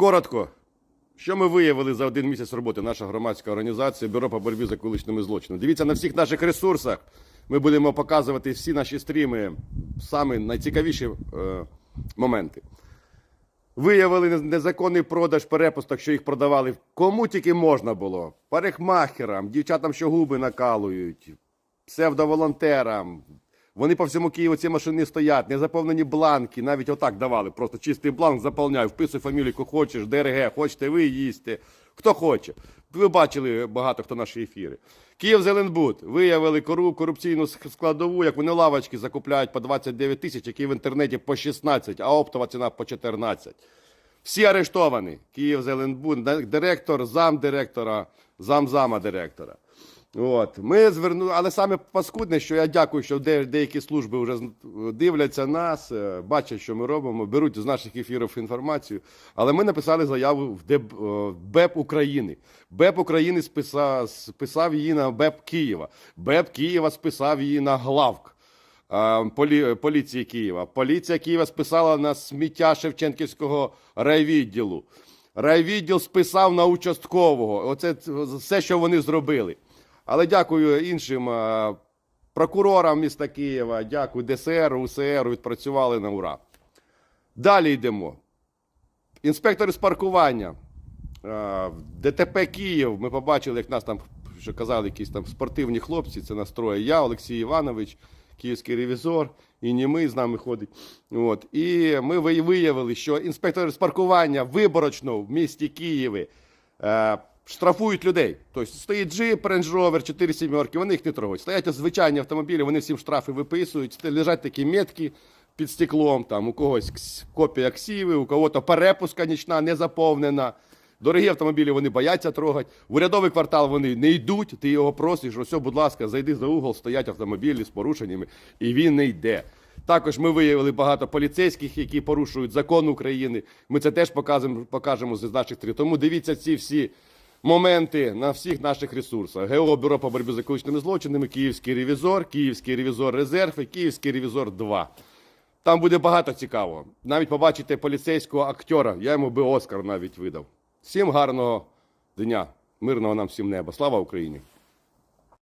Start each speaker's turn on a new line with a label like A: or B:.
A: Коротко, що ми виявили за один місяць роботи наша громадська організація Бюро по боротьбі з екологічними злочинами. Дивіться на всіх наших ресурсах. Ми будемо показувати всі наші стріми, саме найцікавіші е, моменти. Виявили незаконний продаж перепусток, що їх продавали кому тільки можна було. Парикмахерам, дівчатам, що губи накалують, псевдоволонтерам. Вони по всьому Києву ці машини стоять, незаповнені бланки, навіть отак давали. Просто чистий бланк заповняй, вписуй фамілію, яку хочеш, ДРГ, хочете ви їсти. Хто хоче. Ви бачили багато хто наші ефіри. Київ Зеленбуд виявили кору- корупційну складову, як вони лавочки закупляють по 29 тисяч, які в інтернеті по 16, а оптова ціна по 14. Всі арештовані. Київ Зеленбуд, директор, замдиректора, замзама директора. От. Ми звернули, але саме паскудне, що я дякую, що де, деякі служби вже дивляться нас, е, бачать, що ми робимо, беруть з наших ефірів інформацію. Але ми написали заяву в ДЕБ, е, БЕП України. БЕП України списав, списав її на БЕП Києва. БЕП Києва списав її на главк. е, Полі, поліції Києва. Поліція Києва списала на сміття Шевченківського райвідділу. Райвідділ списав на участкового. Оце все, що вони зробили. Але дякую іншим е, прокурорам міста Києва, дякую ДСР, УСР, відпрацювали на ура. Далі йдемо. Інспектори з паркування. Е, ДТП Київ. Ми побачили, як нас там що казали, якісь там спортивні хлопці. Це настроє я, Олексій Іванович, київський ревізор, і німий з нами ходить. От. І ми виявили, що інспектори з паркування виборочно в місті Києві е, штрафують людей. Тобто стоїть джип, Range Rover, 4 сімерки, вони їх не трогають. Стоять звичайні автомобілі, вони всім штрафи виписують, лежать такі метки під стеклом, там у когось копія ксіви, у кого-то перепуска нічна не заповнена. Дорогі автомобілі вони бояться трогати. В урядовий квартал вони не йдуть, ти його просиш, ось, будь ласка, зайди за угол, стоять автомобілі з порушеннями, і він не йде. Також ми виявили багато поліцейських, які порушують закон України. Ми це теж покажемо, покажемо з наших стріл. Тому дивіться ці всі моменти на всіх наших ресурсах. ГО Бюро по боротьбі з екологічними злочинами, Київський ревізор, Київський ревізор резерв і Київський ревізор 2. Там буде багато цікавого. Навіть побачите поліцейського актера. Я йому би Оскар навіть видав. Всім гарного дня, мирного нам всім неба. Слава Україні!